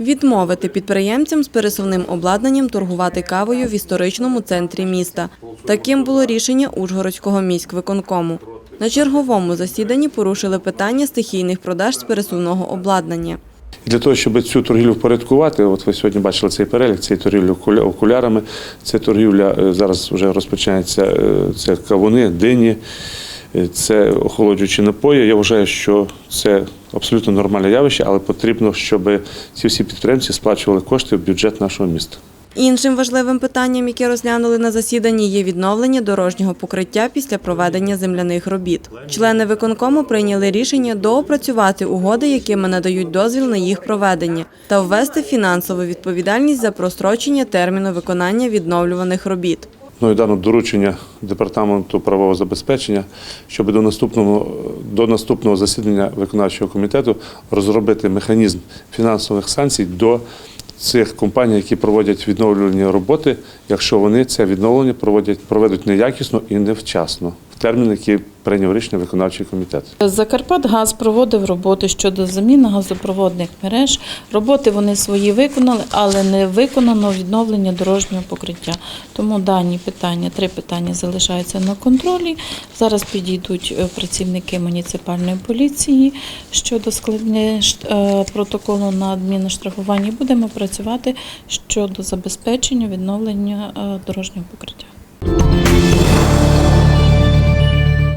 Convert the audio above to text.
Відмовити підприємцям з пересувним обладнанням торгувати кавою в історичному центрі міста. Таким було рішення Ужгородського міськвиконкому. На черговому засіданні порушили питання стихійних продаж з пересувного обладнання. Для того, щоб цю торгівлю впорядкувати, от ви сьогодні бачили цей перелік, це торгівля окуля- окулярами, це торгівля зараз вже розпочинається е, це кавуни, дині, це охолоджуючі напої. Я вважаю, що це абсолютно нормальне явище, але потрібно, щоб ці всі підприємці сплачували кошти в бюджет нашого міста. Іншим важливим питанням, яке розглянули на засіданні, є відновлення дорожнього покриття після проведення земляних робіт. Члени виконкому прийняли рішення доопрацювати угоди, якими надають дозвіл на їх проведення, та ввести фінансову відповідальність за прострочення терміну виконання відновлюваних робіт. Ну і дано доручення департаменту правового забезпечення, щоб до наступного до наступного засідання виконавчого комітету розробити механізм фінансових санкцій до цих компаній, які проводять відновлювальні роботи, якщо вони це відновлення проводять проведуть неякісно і невчасно термін, який прийняв рішення виконавчий комітет. Закарпатгаз проводив роботи щодо заміни газопроводних мереж. Роботи вони свої виконали, але не виконано відновлення дорожнього покриття. Тому дані питання, три питання залишаються на контролі. Зараз підійдуть е, працівники муніципальної поліції щодо складення е, протоколу на адмінштрафування. Будемо працювати щодо забезпечення відновлення е, дорожнього покриття.